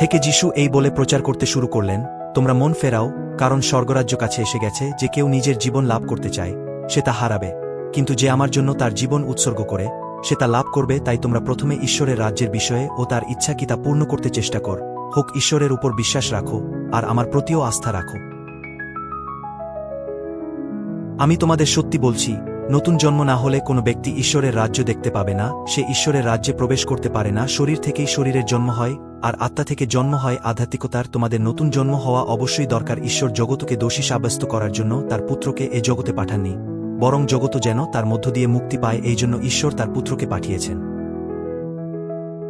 থেকে যিশু এই বলে প্রচার করতে শুরু করলেন, তোমরা মন ফেরাও, কারণ স্বর্গরাজ্য কাছে এসে গেছে যে কেউ নিজের জীবন লাভ করতে চায়, সে তা হারাবে। কিন্তু যে আমার জন্য তার জীবন উৎসর্গ করে, সে তা লাভ করবে, তাই তোমরা প্রথমে ঈশ্বরের রাজ্যের বিষয়ে ও তার ইচ্ছা কি তা পূর্ণ করতে চেষ্টা কর। হোক ঈশ্বরের উপর বিশ্বাস রাখো, আর আমার প্রতিও আস্থা রাখো। আমি তোমাদের সত্যি বলছি, নতুন জন্ম না হলে কোনো ব্যক্তি ঈশ্বরের রাজ্য দেখতে পাবে না, সে ঈশ্বরের রাজ্যে প্রবেশ করতে পারে না, শরীর থেকেই শরীরের জন্ম হয় আর আত্মা থেকে জন্ম হয় আধ্যাত্মিকতার। তোমাদের নতুন জন্ম হওয়া অবশ্যই দরকার ঈশ্বর জগতকে দোষী সাব্যস্ত করার জন্য তার পুত্রকে এ জগতে পাঠাননি। বরং জগত যেন তার মধ্য দিয়ে মুক্তি পায় এই জন্য ঈশ্বর তার পুত্রকে পাঠিয়েছেন।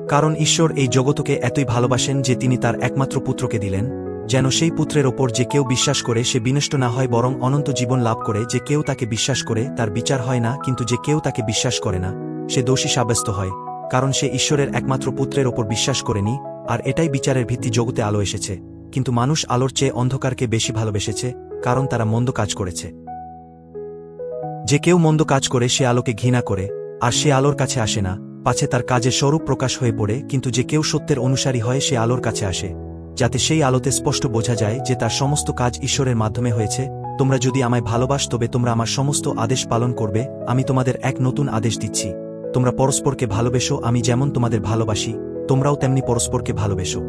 কারণ ঈশ্বর এই জগতকে এতই ভালোবাসেন যে তিনি তার একমাত্র পুত্রকে দিলেন, যেন সেই পুত্রের ওপর যে কেউ বিশ্বাস করে সে বিনষ্ট না হয় বরং অনন্ত জীবন লাভ করে যে কেউ তাকে বিশ্বাস করে তার বিচার হয় না কিন্তু যে কেউ তাকে বিশ্বাস করে না, সে দোষী সাব্যস্ত হয়, কারণ সে ঈশ্বরের একমাত্র পুত্রের ওপর বিশ্বাস করেনি আর এটাই বিচারের ভিত্তি জগতে আলো এসেছে। কিন্তু মানুষ আলোর চেয়ে অন্ধকারকে বেশি ভালোবেসেছে, কারণ তারা মন্দ কাজ করেছে। যে কেউ মন্দ কাজ করে, সে আলোকে ঘৃণা করে, আর সে আলোর কাছে আসে না, পাছে তার কাজে স্বরূপ প্রকাশ হয়ে পড়ে, কিন্তু যে কেউ সত্যের অনুসারী হয়, সে আলোর কাছে আসে। যাতে সেই আলোতে স্পষ্ট বোঝা যায় যে তার সমস্ত কাজ ঈশ্বরের মাধ্যমে হয়েছে, তোমরা যদি আমায় ভালোবাস, তবে তোমরা আমার সমস্ত আদেশ পালন করবে, আমি তোমাদের এক নতুন আদেশ দিচ্ছি। তোমরা পরস্পরকে ভালোবেসো, আমি যেমন তোমাদের ভালোবাসি তোমরাও তেমনি পরস্পরকে ভালোবেসো।